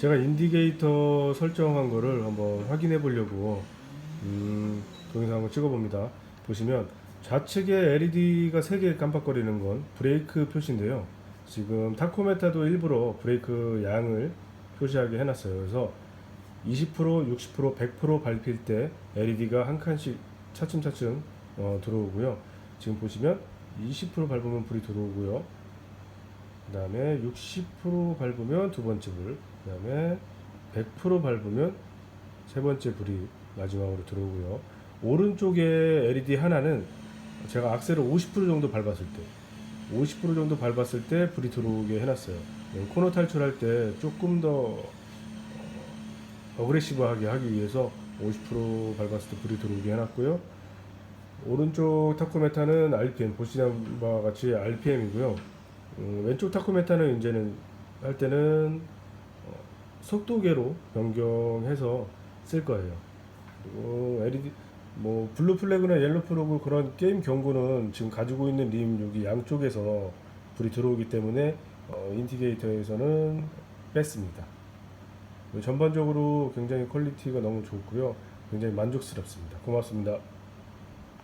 제가 인디게이터 설정한 거를 한번 확인해 보려고 음, 동영상 한번 찍어 봅니다. 보시면 좌측에 LED가 3개 깜빡거리는 건 브레이크 표시인데요. 지금 타코메타도 일부러 브레이크 양을 표시하게 해놨어요. 그래서 20%, 60%, 100% 밟힐 때 LED가 한 칸씩 차츰차츰 어, 들어오고요. 지금 보시면 20% 밟으면 불이 들어오고요. 그 다음에 60% 밟으면 두 번째 불, 그 다음에 100% 밟으면 세 번째 불이 마지막으로 들어오고요. 오른쪽에 LED 하나는 제가 악셀을 50% 정도 밟았을 때, 50% 정도 밟았을 때 불이 들어오게 해놨어요. 네, 코너 탈출할 때 조금 더 어그레시브하게 하기 위해서 50% 밟았을 때 불이 들어오게 해놨고요. 오른쪽 타코메타는 RPM 보시는 바와 같이 RPM이고요. 음, 왼쪽 타코메타는 이제는 할 때는 어, 속도계로 변경해서 쓸 거예요. 그리고 LED 뭐 블루 플래그나 옐로 플래그 그런 게임 경고는 지금 가지고 있는 림 여기 양쪽에서 불이 들어오기 때문에 어, 인디게이터에서는 뺐습니다. 전반적으로 굉장히 퀄리티가 너무 좋고요. 굉장히 만족스럽습니다. 고맙습니다.